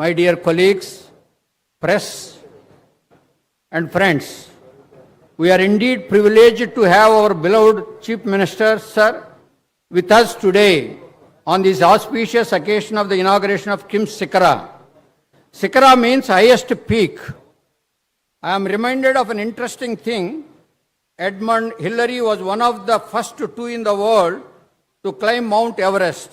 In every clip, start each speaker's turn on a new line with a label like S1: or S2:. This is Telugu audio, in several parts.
S1: my dear colleagues, press, and friends, we are indeed privileged to have our beloved Chief Minister, Sir, with us today on this auspicious occasion of the inauguration of KIMS Sikara. Sikara means highest peak. I am reminded of an interesting thing. Edmund Hillary was one of the first two in the world to climb Mount Everest.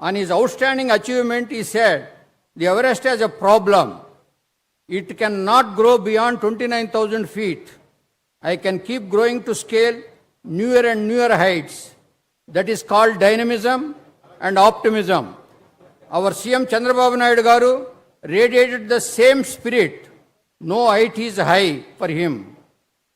S1: On his outstanding achievement, he said, The Everest has a problem. It cannot grow beyond 29,000 feet. I can keep growing to scale newer and newer heights. That is called dynamism and optimism. Our CM Chandrababu Naidu garu radiated the same spirit. No height is high for him.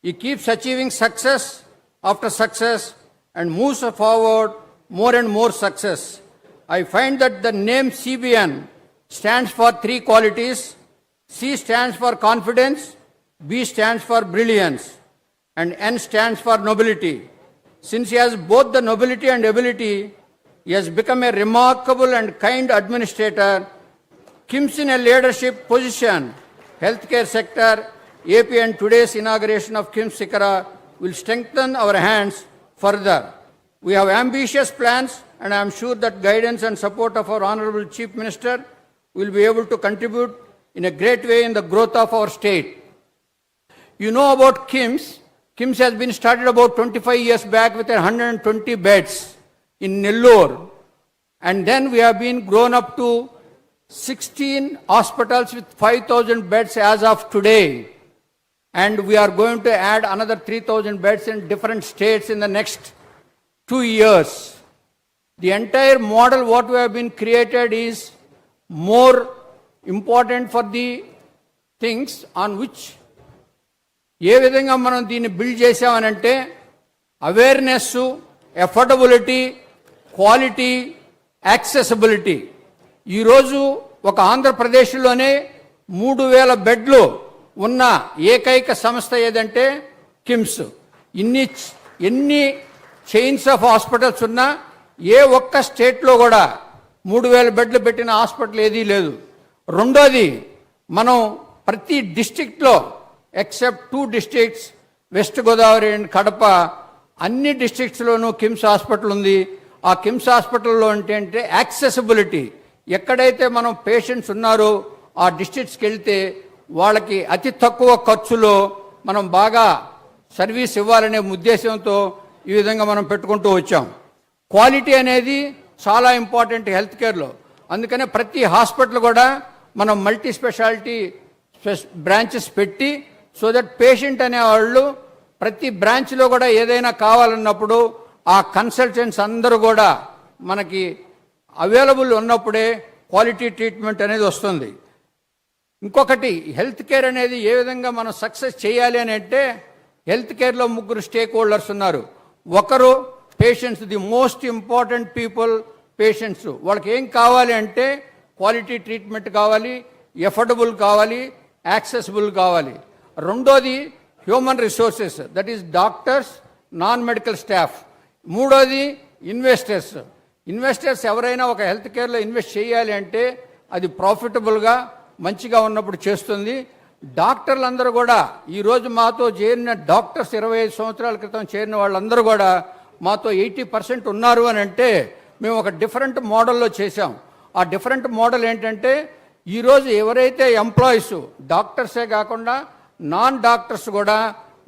S1: He keeps achieving success after success and moves forward more and more success. I find that the name CBN stands for three qualities. C stands for confidence, B stands for brilliance, and N stands for nobility. Since he has both the nobility and ability, he has become a remarkable and kind administrator Kim's in a leadership position, healthcare sector, AP and today's inauguration of Kim's Sikara will strengthen our hands further. We have ambitious plans and I am sure that guidance and support of our Honorable Chief Minister will be able to contribute in a great way in the growth of our state. You know about KIMS. KIMS has been started about 25 years back with 120 beds in Nellore. And then we have been grown up to 16 hospitals with 5,000 beds as of today. And we are going to add another 3,000 beds in different states in the next two years. The entire model what we have been created is more important for the things on which ఏ విధంగా మనం దీన్ని బిల్డ్ చేసామనంటే అవేర్నెస్ ఎఫర్డబిలిటీ క్వాలిటీ యాక్సెసిబిలిటీ ఈరోజు ఒక ఆంధ్రప్రదేశ్లోనే మూడు వేల బెడ్లు ఉన్న ఏకైక సంస్థ ఏదంటే కిమ్స్. ఇన్ని ఎన్ని చైన్స్ ఆఫ్ హాస్పిటల్స్ ఉన్నా ఏ ఒక్క స్టేట్లో కూడా మూడు వేల బెడ్లు పెట్టిన హాస్పిటల్ ఏదీ లేదు. రెండోది మనం ప్రతి డిస్టిక్ట్లో except two districts West Godavari and Kadapa అన్ని డిస్టిక్స్లోనూ కిమ్స్ హాస్పిటల్ ఉంది. ఆ కిమ్స్ హాస్పిటల్లో ఏంటంటే యాక్సెసిబిలిటీ. ఎక్కడైతే మనం పేషెంట్స్ ఉన్నారో ఆ డిస్టిక్స్కి వెళ్తే వాళ్ళకి అతి తక్కువ ఖర్చులో మనం బాగా సర్వీస్ ఇవ్వాలనే ఉద్దేశంతో ఈ విధంగా మనం పెట్టుకుంటూ వచ్చాం. క్వాలిటీ అనేది చాలా ఇంపార్టెంట్ హెల్త్ కేర్లో. అందుకనే ప్రతి హాస్పిటల్ కూడా మనం మల్టీ స్పెషాలిటీ బ్రాంచెస్ పెట్టి సో దట్ పేషెంట్ అనేవాళ్ళు ప్రతి బ్రాంచ్లో కూడా ఏదైనా కావాలన్నప్పుడు ఆ కన్సల్టెంట్స్ అందరూ కూడా మనకి అవైలబుల్ ఉన్నప్పుడే క్వాలిటీ ట్రీట్మెంట్ అనేది వస్తుంది. ఇంకొకటి హెల్త్ కేర్ అనేది ఏ విధంగా మనం సక్సెస్ చేయాలి అని అంటే హెల్త్ కేర్లో ముగ్గురు స్టేక్ హోల్డర్స్ ఉన్నారు. ఒకరు patients the most important people patients వాళ్ళకి ఏం కావాలి అంటే క్వాలిటీ ట్రీట్మెంట్ కావాలి ఎఫర్డబుల్ కావాలి యాక్సెసిబుల్ కావాలి. రెండోది human resources that is doctors non medical staff మూడోది ఇన్వెస్టర్స్ ఇన్వెస్టర్స్ ఎవరైనా ఒక హెల్త్ కేర్లో ఇన్వెస్ట్ చేయాలి అంటే అది ప్రాఫిటబుల్గా మంచిగా ఉన్నప్పుడు చేస్తుంది. డాక్టర్లందరూ కూడా ఈరోజు మాతో చేరిన డాక్టర్స్ ఇరవై ఐదు సంవత్సరాల క్రితం చేరిన వాళ్ళందరూ కూడా మాతో ఎయిటీ పర్సెంట్ ఉన్నారు అని అంటే మేము ఒక డిఫరెంట్ మోడల్లో చేశాం. ఆ డిఫరెంట్ మోడల్ ఏంటంటే ఈరోజు ఎవరైతే ఎంప్లాయీస్ డాక్టర్సే కాకుండా నాన్ డాక్టర్స్ కూడా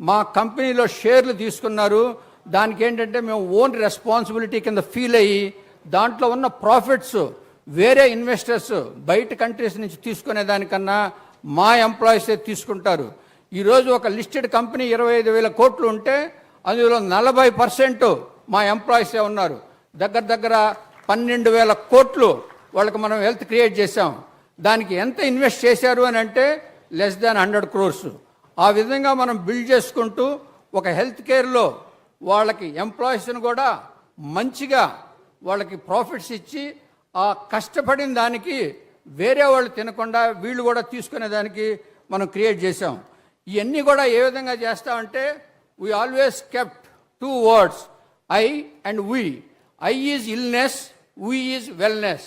S1: మా కంపెనీలో షేర్లు తీసుకున్నారు. దానికి ఏంటంటే మేము ఓన్ రెస్పాన్సిబిలిటీ కింద ఫీల్ అయ్యి దాంట్లో ఉన్న ప్రాఫిట్స్ వేరే ఇన్వెస్టర్స్ బయట కంట్రీస్ నుంచి తీసుకునే దానికన్నా మా ఎంప్లాయీసే తీసుకుంటారు. ఈరోజు ఒక లిస్టెడ్ కంపెనీ ఇరవై ఐదు వేల కోట్లు ఉంటే అందులో నలభై పర్సెంట్ మా ఎంప్లాయీసే ఉన్నారు? దగ్గర దగ్గర పన్నెండు వేల కోట్లు వాళ్ళకి మనం హెల్త్ క్రియేట్ చేసాం దానికి ఎంత ఇన్వెస్ట్ చేశారు అని అంటే లెస్ దాన్ హండ్రెడ్ క్రోర్స్. ఆ విధంగా మనం బిల్డ్ చేసుకుంటూ ఒక హెల్త్ కేర్లో వాళ్ళకి ఎంప్లాయీస్ని కూడా మంచిగా వాళ్ళకి ప్రాఫిట్స్ ఇచ్చి ఆ కష్టపడిన దానికి వేరే వాళ్ళు తినకుండా వీళ్ళు కూడా తీసుకునే దానికి మనం క్రియేట్ చేసాం ఇవన్నీ కూడా ఏ విధంగా చేస్తామంటే we always kept two words I and we. I is illness we is wellness.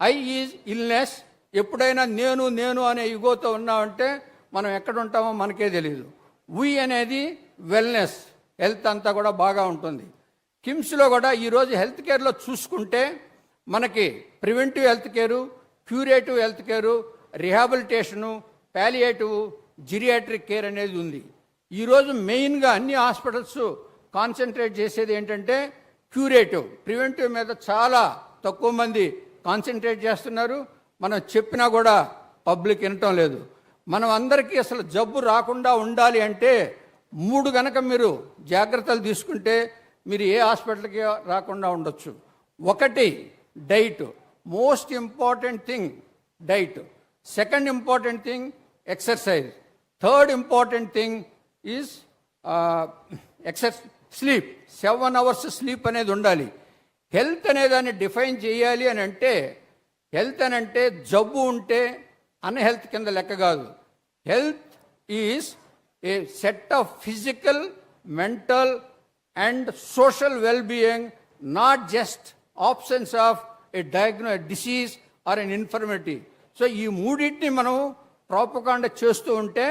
S1: I is illness. ఎప్పుడైనా నేను నేను అనే ఇగోతో ఉన్నామంటే మనం ఎక్కడ ఉంటామో మనకే తెలియదు వి అనేది వెల్నెస్. హెల్త్ అంతా కూడా బాగా ఉంటుంది. కిమ్స్లో కూడా ఈరోజు హెల్త్ కేర్లో చూసుకుంటే మనకి preventive health care curative health care rehabilitation palliative geriatric care అనేది ఉంది. ఈరోజు మెయిన్గా అన్ని హాస్పిటల్స్ కాన్సన్ట్రేట్ చేసేది ఏంటంటే క్యూరేటివ్ ప్రివెంటివ్ మీద చాలా తక్కువ మంది కాన్సన్ట్రేట్ చేస్తున్నారు. మనం చెప్పినా కూడా పబ్లిక్ వినటం లేదు. మనం అందరికీ అసలు జబ్బు రాకుండా ఉండాలి అంటే మూడు గనక మీరు జాగ్రత్తలు తీసుకుంటే మీరు ఏ హాస్పిటల్కి రాకుండా ఉండొచ్చు. ఒకటి diet. Most important thing diet. Second important thing exercise. Third important thing is exer sleep seven hours sleep అనేది ఉండాలి. హెల్త్ అనేదాన్ని డిఫైన్ చేయాలి అని అంటే హెల్త్ అని అంటే జబ్బు ఉంటే అన్హెల్త్ కింద లెక్క కాదు. Health is a set of physical mental and social well being not just options of a డయాగ్నో disease or an infirmity. So ఈ మూడింటిని మనం ప్రాపకాండ చేస్తూ ఉంటే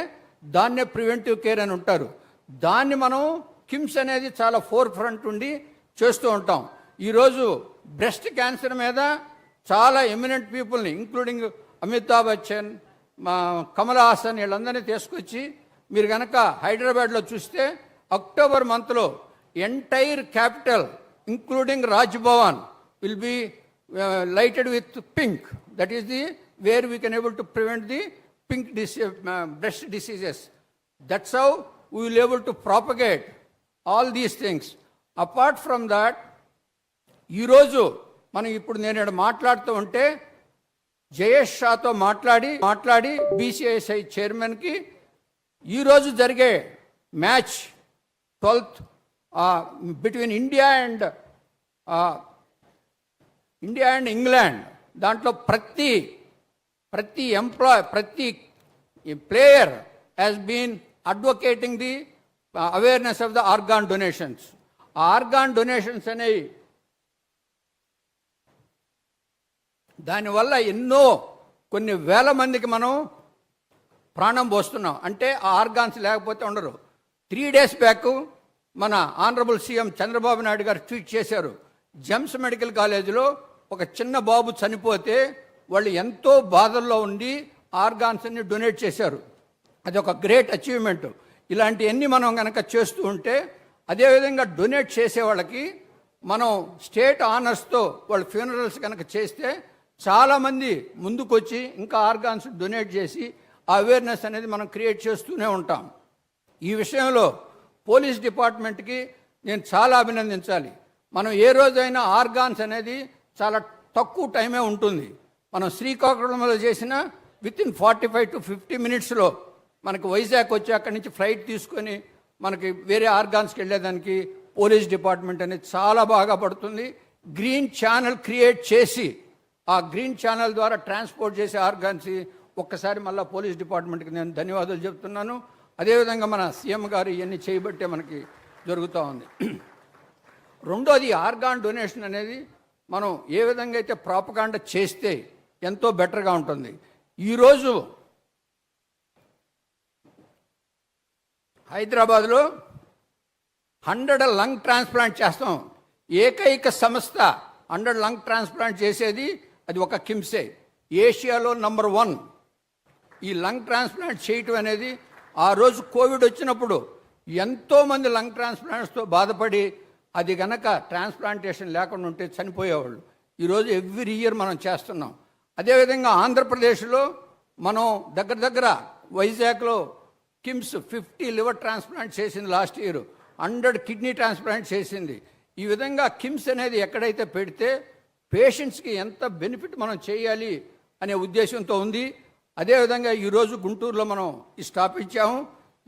S1: దాన్నే ప్రివెంటివ్ కేర్ అని ఉంటారు. దాన్ని మనం కిమ్స్ అనేది చాలా ఫోర్ ఫ్రంట్ ఉండి చేస్తూ ఉంటాం. ఈరోజు బ్రెస్ట్ క్యాన్సర్ మీద చాలా ఎమినెంట్ పీపుల్ని ఇంక్లూడింగ్ అమితాబ్ బచ్చన్ మా కమల్ హాసన్ వీళ్ళందరినీ తీసుకొచ్చి మీరు కనుక హైదరాబాద్లో చూస్తే అక్టోబర్ మంత్లో entire capital including Raj Bhavan will be lighted with pink that is the where we can able to prevent the pink డిసీ breast diseases that's how we will able to propagate all these things apart from that ఈరోజు మనం ఇప్పుడు నేను ఇక్కడ మాట్లాడుతూ ఉంటే జయేష్ షాతో మాట్లాడి మాట్లాడి బీసీఐఎస్ఐ చైర్మన్కి ఈరోజు జరిగే match twelfth between India and India and England దాంట్లో ప్రతి ప్రతి ఎంప్లాయ్ ప్రతి player has been advocating the awareness of the organ donations organ donations అనేవి దానివల్ల ఎన్నో కొన్ని వేల మందికి మనం ప్రాణం పోస్తున్నాం. అంటే ఆ ఆర్గాన్స్ లేకపోతే ఉండరు. త్రీ డేస్ బ్యాక్ మన honourable CM Chandrababu Naidu garu tweet చేశారు. జెమ్స్ మెడికల్ కాలేజీలో ఒక చిన్న బాబు చనిపోతే వాళ్ళు ఎంతో బాధల్లో ఉండి ఆర్గాన్స్ని డొనేట్ చేశారు. అది ఒక గ్రేట్ అచీవ్మెంట్ ఇలాంటివన్నీ మనం కనుక చేస్తూ ఉంటే అదేవిధంగా డొనేట్ చేసే వాళ్ళకి మనం స్టేట్ ఆనర్స్తో వాళ్ళ ఫ్యూనరల్స్ కనుక చేస్తే చాలామంది ముందుకొచ్చి ఇంకా ఆర్గాన్స్ డొనేట్ చేసి అవేర్నెస్ అనేది మనం క్రియేట్ చేస్తూనే ఉంటాం. ఈ విషయంలో పోలీస్ డిపార్ట్మెంట్కి నేను చాలా అభినందించాలి. మనం ఏ రోజైనా ఆర్గాన్స్ అనేది చాలా తక్కువ టైమే ఉంటుంది. మనం శ్రీకాకుళంలో చేసిన with in forty five to fifty మినిట్స్లో మనకి వైజాగ్ వచ్చి అక్కడి నుంచి ఫ్లైట్ తీసుకొని మనకి వేరే ఆర్గాన్స్కి వెళ్ళేదానికి పోలీస్ డిపార్ట్మెంట్ అనేది చాలా బాగా పడుతుంది. గ్రీన్ ఛానల్ క్రియేట్ చేసి ఆ గ్రీన్ ఛానల్ ద్వారా ట్రాన్స్పోర్ట్ చేసే ఆర్గాన్స్ ఒక్కసారి మళ్ళీ పోలీస్ డిపార్ట్మెంట్కి నేను ధన్యవాదాలు చెప్తున్నాను. అదేవిధంగా మన సీఎం గారు ఇవన్నీ చేయబట్టే మనకి జరుగుతూ ఉంది. రెండోది ఆర్గాన్ డొనేషన్ అనేది మనం ఏ విధంగా అయితే ప్రాపకాండ చేస్తే ఎంతో బెటర్గా ఉంటుంది. ఈరోజు హైదరాబాద్లో హండ్రెడ్ లంగ్ ట్రాన్స్ప్లాంట్ చేస్తాం. ఏకైక సంస్థ హండ్రెడ్ లంగ్ ట్రాన్స్ప్లాంట్ చేసేది అది ఒక కిమ్సే. ఏషియాలో నంబర్ వన్. ఈ లంగ్ ట్రాన్స్ప్లాంట్ చేయటం అనేది ఆ రోజు కోవిడ్ వచ్చినప్పుడు ఎంతోమంది లంగ్ ట్రాన్స్ప్లాంట్స్తో బాధపడి అది గనక ట్రాన్స్ప్లాంటేషన్ లేకుండా ఉంటే చనిపోయేవాళ్ళు. ఈరోజు ఎవ్రీ ఇయర్ మనం చేస్తున్నాం. అదేవిధంగా ఆంధ్రప్రదేశ్లో మనం దగ్గర దగ్గర వైజాగ్లో కిమ్స్ ఫిఫ్టీ లివర్ ట్రాన్స్ప్లాంట్ చేసింది last year. Hundred kidney transplant చేసింది. ఈ విధంగా కిమ్స్ అనేది ఎక్కడైతే పెడితే పేషెంట్స్కి ఎంత బెనిఫిట్ మనం చేయాలి అనే ఉద్దేశంతో ఉంది. అదేవిధంగా ఈరోజు గుంటూరులో మనం ఈ స్టాప్ ఇచ్చాము.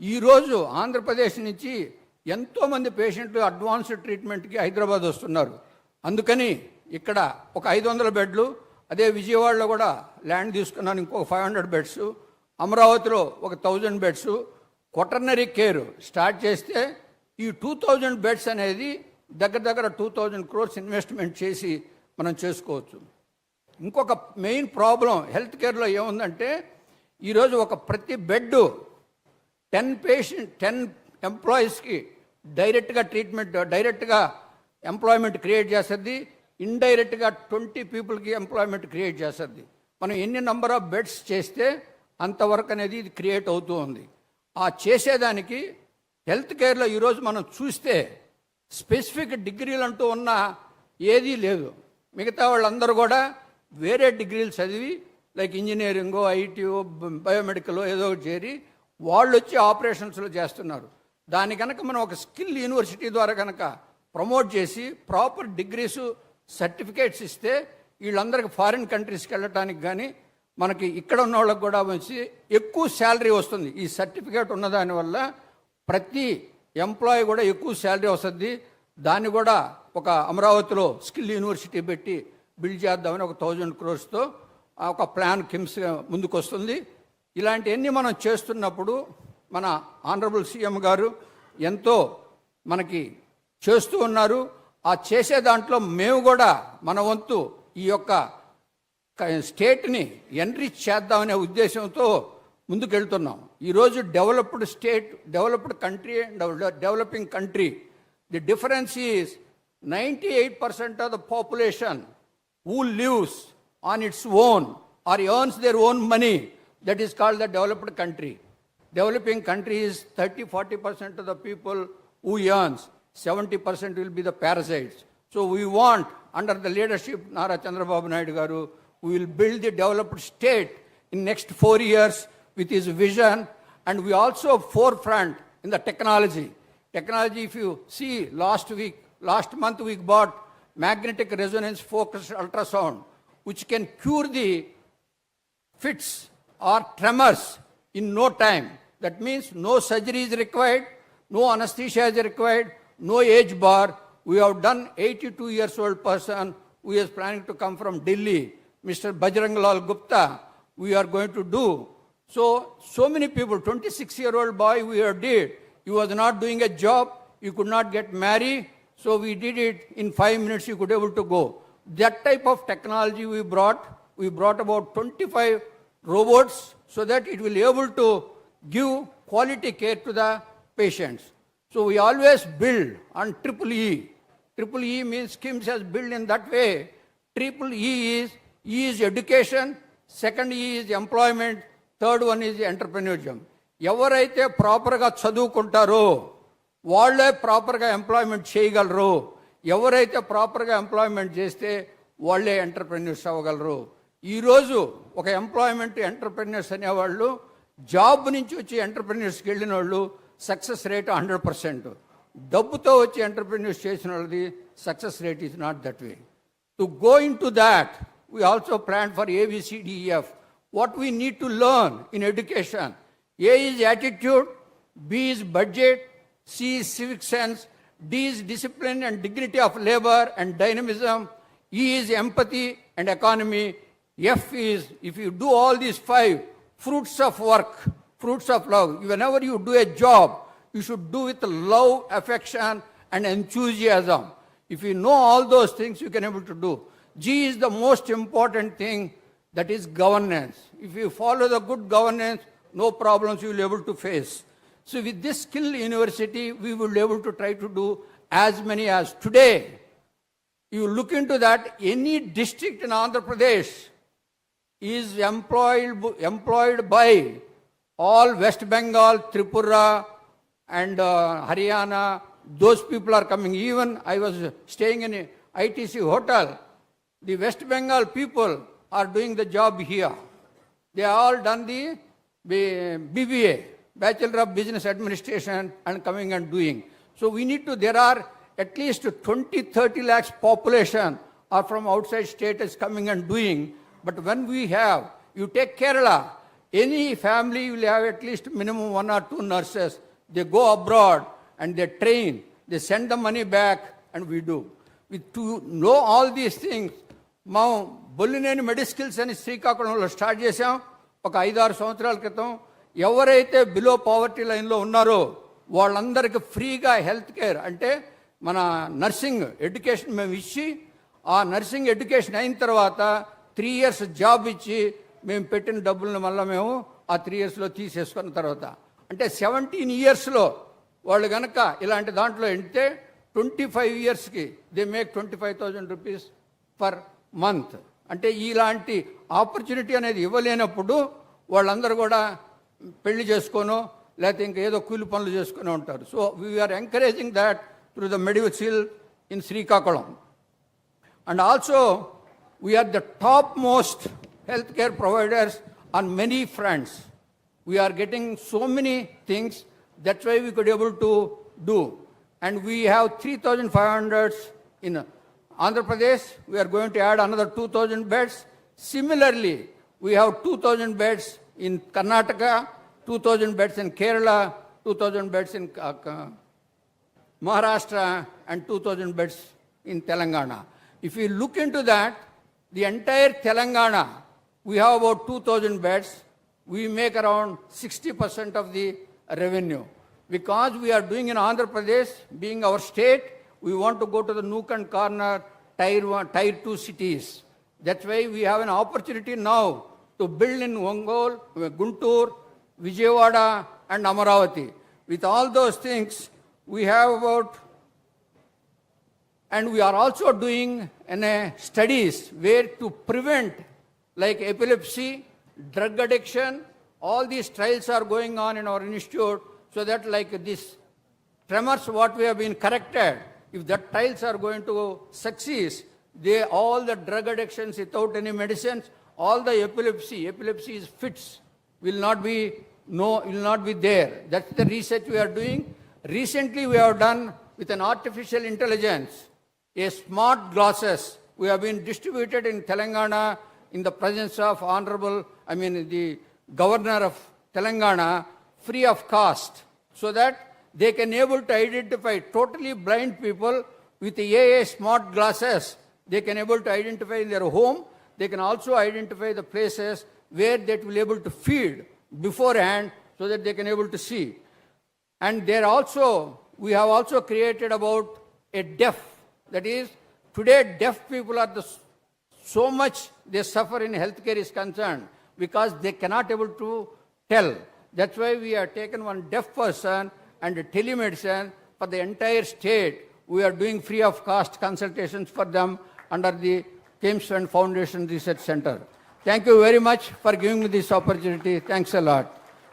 S1: ఈరోజు ఆంధ్రప్రదేశ్ నుంచి ఎంతోమంది పేషెంట్లు అడ్వాన్స్డ్ ట్రీట్మెంట్కి హైదరాబాద్ వస్తున్నారు. అందుకని ఇక్కడ ఒక ఐదు వందల బెడ్లు అదే విజయవాడలో కూడా ల్యాండ్ తీసుకున్నాను ఇంకొక ఫైవ్ హండ్రెడ్ బెడ్స్. అమరావతిలో ఒక thousand beds quaternary care start చేస్తే ఈ టూ థౌజండ్ బెడ్స్ అనేది దగ్గర దగ్గర టూ థౌజండ్ క్రోర్స్ ఇన్వెస్ట్మెంట్ చేసి మనం చేసుకోవచ్చు. ఇంకొక మెయిన్ ప్రాబ్లం హెల్త్ కేర్లో ఏముందంటే ఈరోజు ఒక ప్రతి బెడ్ టెన్ పేషెంట్ టెన్ ఎంప్లాయీస్కి డైరెక్ట్గా ట్రీట్మెంట్ డైరెక్ట్గా ఎంప్లాయ్మెంట్ క్రియేట్ చేస్తుంది ఇండైరెక్ట్గా ట్వంటీ పీపుల్కి ఎంప్లాయ్మెంట్ క్రియేట్ చేస్తుంది. మనం ఎన్ని నంబర్ ఆఫ్ బెడ్స్ చేస్తే అంతవరకు అనేది ఇది క్రియేట్ అవుతూ ఉంది. ఆ చేసేదానికి హెల్త్ కేర్లో ఈరోజు మనం చూస్తే స్పెసిఫిక్ డిగ్రీలు అంటూ ఉన్న ఏదీ లేదు. మిగతా వాళ్ళందరూ కూడా వేరే డిగ్రీలు చదివి లైక్ ఇంజనీరింగో ఐటీఓ బయోమెడికల్ ఏదో ఒకటి చేరి వాళ్ళు వచ్చి ఆపరేషన్స్లో చేస్తున్నారు. దాని కనుక మనం ఒక స్కిల్ యూనివర్సిటీ ద్వారా కనుక ప్రమోట్ చేసి ప్రాపర్ డిగ్రీస్ సర్టిఫికేట్స్ ఇస్తే వీళ్ళందరికీ ఫారిన్ కంట్రీస్కి వెళ్ళటానికి కానీ మనకి ఇక్కడ ఉన్న వాళ్ళకి కూడా వచ్చి ఎక్కువ శాలరీ వస్తుంది. ఈ సర్టిఫికేట్ ఉన్న దానివల్ల ప్రతి ఎంప్లాయీ కూడా ఎక్కువ శాలరీ వస్తుంది. దాన్ని కూడా ఒక అమరావతిలో స్కిల్ యూనివర్సిటీ పెట్టి బిల్డ్ చేద్దామని ఒక థౌజండ్ క్రోర్స్తో ఒక ప్లాన్ కిమ్స్ ముందుకు వస్తుంది ఇలాంటివన్నీ మనం చేస్తున్నప్పుడు మన ఆనరబుల్ సీఎం గారు ఎంతో మనకి చేస్తూ ఉన్నారు. ఆ చేసే దాంట్లో మేము కూడా మన వంతు ఈ యొక్క స్టేట్ని ఎన్రిచ్ చేద్దామనే ఉద్దేశంతో ముందుకెళ్తున్నాం. ఈరోజు developed state developed country and developing country. The difference is ninety eight percent of the population who lives on its own or earns their own money. That is called the developed country. Developing country is thirty forty percent of the people who earns seventy percent will be the parasites. So we want under the leadership Nara Chandrababu Naidu garu we will build the developed state in next 4 years with his vision and we also forefront in the technology technology if you see last week last month we bought magnetic resonance focused ultrasound, which can cure the fits or tremors in no time. That means no surgery is required, no anesthesia is required, no age bar. We have done 82 years old person who is planning to come from Delhi, Mr. Bajranglal Gupta, we are going to do. So, so many people, 26 year old boy we did, he was not doing a job, he could not get married, so we did it in five minutes, you could able to go. That type of technology we brought, we brought about 25 robots so that it will able to give quality care to the patients. So we always build on triple E. Triple E means KIMS has built in that way. Triple E is is education, second E is employment, third one is entrepreneurism ఎవరైతే ప్రాపర్గా చదువుకుంటారో వాళ్ళే ప్రాపర్గా ఎంప్లాయ్మెంట్ చేయగలరు ఎవరైతే ప్రాపర్గా ఎంప్లాయ్మెంట్ చేస్తే వాళ్ళే ఎంటర్ప్రెన్యూర్స్ అవ్వగలరు ఈరోజు ఒక ఎంప్లాయ్మెంట్ ఎంటర్ప్రెన్యూర్స్ అనేవాళ్ళు జాబ్ నుంచి వచ్చి ఎంటర్ప్రెన్యూర్స్కి వెళ్ళిన వాళ్ళు సక్సెస్ రేట్ హండ్రెడ్ పర్సెంట్ డబ్బుతో వచ్చి ఎంటర్ప్రెన్యూర్స్ చేసిన వాళ్ళది success rate is not that way To go into that, we also planned for ABCDEF. E What we need to learn in education. A is attitude, B is budget, C is civic sense, D is discipline and dignity of labor and dynamism, E is empathy and economy, F is, if you do all these five, fruits of work, fruits of love. Whenever you do a job, you should do with love, affection, and enthusiasm. If you know all those things, you can able to do. G is the most important thing, that is governance. If you follow the good governance, no problems you will be able to face. So with this skill university, we will be able to try to do as many as today. You look into that, any district in Andhra Pradesh is employed, employed by all West Bengal, Tripura, and uh, Haryana. Those people are coming. Even I was staying in a ITC hotel. The West Bengal people are doing the job here. They all done the BBA, Bachelor of Business Administration, and coming and doing. So we need to, there are at least 20, 30 lakhs population are from outside state is coming and doing. But when we have, you take Kerala, any family will have at least minimum one or two nurses. They go abroad and they train, they send the money back, and we do. With to know all these things, మనం బొల్లినేని మెడిస్కిల్స్ అని శ్రీకాకుళంలో స్టార్ట్ చేశాం. ఒక ఐదారు సంవత్సరాల క్రితం ఎవరైతే బిలో పావర్టీ లైన్లో ఉన్నారో వాళ్ళందరికీ ఫ్రీగా హెల్త్ కేర్ అంటే మన నర్సింగ్ ఎడ్యుకేషన్ మేము ఇచ్చి ఆ నర్సింగ్ ఎడ్యుకేషన్ అయిన తర్వాత త్రీ ఇయర్స్ జాబ్ ఇచ్చి మేము పెట్టిన డబ్బులను మళ్ళీ మేము ఆ త్రీ ఇయర్స్లో తీసేసుకున్న తర్వాత. అంటే సెవెంటీన్ ఇయర్స్లో వాళ్ళు కనుక ఇలాంటి దాంట్లో ఎంటే ట్వంటీ ఫైవ్ ఇయర్స్కి they make twenty five thousand rupees per month అంటే ఇలాంటి ఆపర్చునిటీ అనేది ఇవ్వలేనప్పుడు వాళ్ళందరూ కూడా పెళ్లి చేసుకోనో లేకపోతే ఇంకా ఏదో కూలి పనులు చేసుకుని ఉంటారు so we are encouraging that through the medicine in Srikakulam and also we are the topmost healthcare providers on many fronts we are getting so many things that's why we could able to do and we have 3500 in andhra pradesh we are going to add another 2000 beds similarly we have 2000 beds in karnataka 2000 beds in kerala 2000 beds in uh, uh, Maharashtra and 2000 beds in Telangana. If you look into that, the entire Telangana, we have about 2000 beds. We make around 60% of the revenue. Because we are doing in Andhra Pradesh, being our state, we want to go to the nook and corner, tier, one, tier 2 cities. That's why we have an opportunity now to build in Ongole, Guntur, Vijayawada, and Amaravati. With all those things, we have about and we are also doing studies where to prevent like epilepsy drug addiction all these trials are going on in our institute so that like this tremors what we have been corrected if the trials are going to succeed they all the drug addictions without any medicines all the epilepsy epilepsy is fits will not be no will not be there. That's the research we are doing. Recently we have done with an artificial intelligence a smart glasses. We have been distributed in telangana in the presence of honorable i mean the governor of telangana free of cost. So that they can able to identify totally blind people with AA smart glasses. They can able to identify in their home. They can also identify the places where they will able to feed beforehand so that they can able to see. And there also we have also created about a deaf. That is today deaf people are the so much they suffer in healthcare is concerned because they cannot able to tell. That's why we have taken one deaf person and telemedicine for the entire state we are doing free of cost consultations for them under the James Fund Foundation Research Center. Thank you very much for giving me this opportunity. Thanks a lot.